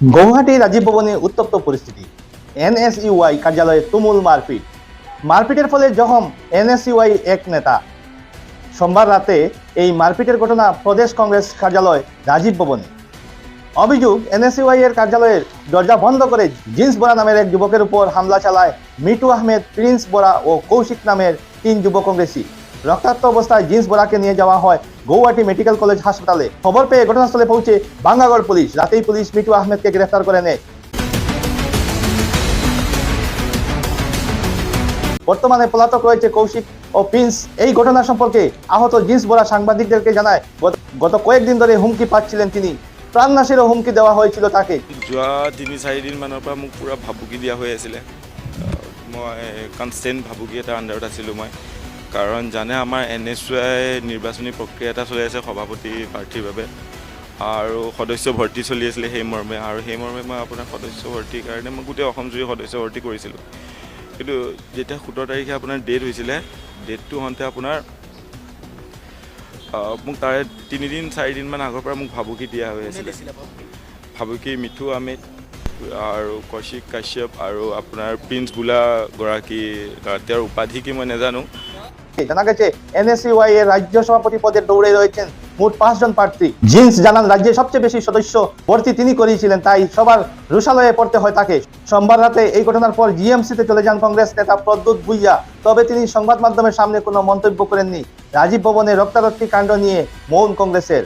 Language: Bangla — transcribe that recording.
গৌহাটি রাজীব ভবনে উত্তপ্ত পরিস্থিতি। এনএসইউআই কার্যালয়ে তুমুল মারপিট। মারপিটের ফলে জখম এনএসইউআই এক নেতা। সোমবার রাতে এই মারপিটের ঘটনা প্রদেশ কংগ্রেস কার্যালয় রাজীব ভবনে। অভিযোগ, এনএসইউআই এর কার্যালয়ের দরজা বন্ধ করে জিন্স বরা নামের এক যুবকের উপর হামলা চালায় মিটু আহমেদ, প্রিন্স বরা ও কৌশিক নামের তিন যুব কংগ্রেসী। রক্তাক্ত অবস্থায় জিন্স বরাকে নিয়ে যাওয়া হয় গৌহাটি মেডিকেল কলেজ হাসপাতালে। খবর পেয়ে ঘটনাস্থলে পৌঁছে বাঙ্গাগড় পুলিশ। রাতেই পুলিশ মিটু আহমেদকে গ্রেফতার করে নেয়। বর্তমানে পলাতক রয়েছে কৌশিক ও প্রিন্স। এই ঘটনা সম্পর্কে আহত জিন্স বরা সাংবাদিকদেরকে জানায়, গত- কয়েকদিন ধরে হুমকি পাচ্ছিলেন তিনি। প্রাণনাশেরও হুমকি দেওয়া হয়েছিল তাকে। যোৱা তিনি চাৰিদিনমানৰ পৰা মোক পূৰা ভাবুকি দিয়া হৈ আছিলে। মই কনষ্টেণ্ট ভাবুকি এটাৰ আণ্ডাৰত আছিলোঁ মই। কাৰণ জানে আমাৰ এন এছ আই নিৰ্বাচনী প্ৰক্ৰিয়া এটা চলি আছে সভাপতি প্ৰাৰ্থীৰ বাবে। আৰু সদস্য ভৰ্তি চলি আছিলে সেই মৰ্মে। আৰু সেই মৰ্মে মই আপোনাৰ সদস্য ভৰ্তিৰ কাৰণে মই গোটেই অসমজুৰি সদস্য ভৰ্তি কৰিছিলোঁ। কিন্তু যেতিয়া সোতৰ তাৰিখে আপোনাৰ ডেট হৈছিলে ডেটটো হওঁতে আপোনাৰ মোক তাৰে তিনিদিন চাৰিদিনমান আগৰ পৰা মোক ভাবুকি দিয়া হৈ আছিলে। ভাবুকি? মিঠু আহমেদ আৰু কৌশিক কাশ্যপ আৰু আপোনাৰ প্ৰিন্স বোলা গৰাকী আহ, তেওঁৰ উপাধি কি মই নাজানো। জানা গেছে, এনএসইউআই এর রাজ্য সভাপতি পদে দৌড়ে রয়েছেন মোট পাঁচজন প্রার্থী। জিন্স জানান রাজ্যে সবচেয়ে বেশি সদস্য ভর্তি তিনি করিয়েছিলেন তাই সবার রুশালয়ে পড়তে হয় তাকে। সোমবার রাতে এই ঘটনার পর জিএমসিতে চলে যান কংগ্রেস নেতা প্রদ্যুৎ ভুইয়া। তবে তিনি সংবাদ মাধ্যমের সামনে কোনো মন্তব্য করেননি। রাজীব ভবনে রক্তারক্তি কাণ্ড নিয়ে মৌন কংগ্রেসের।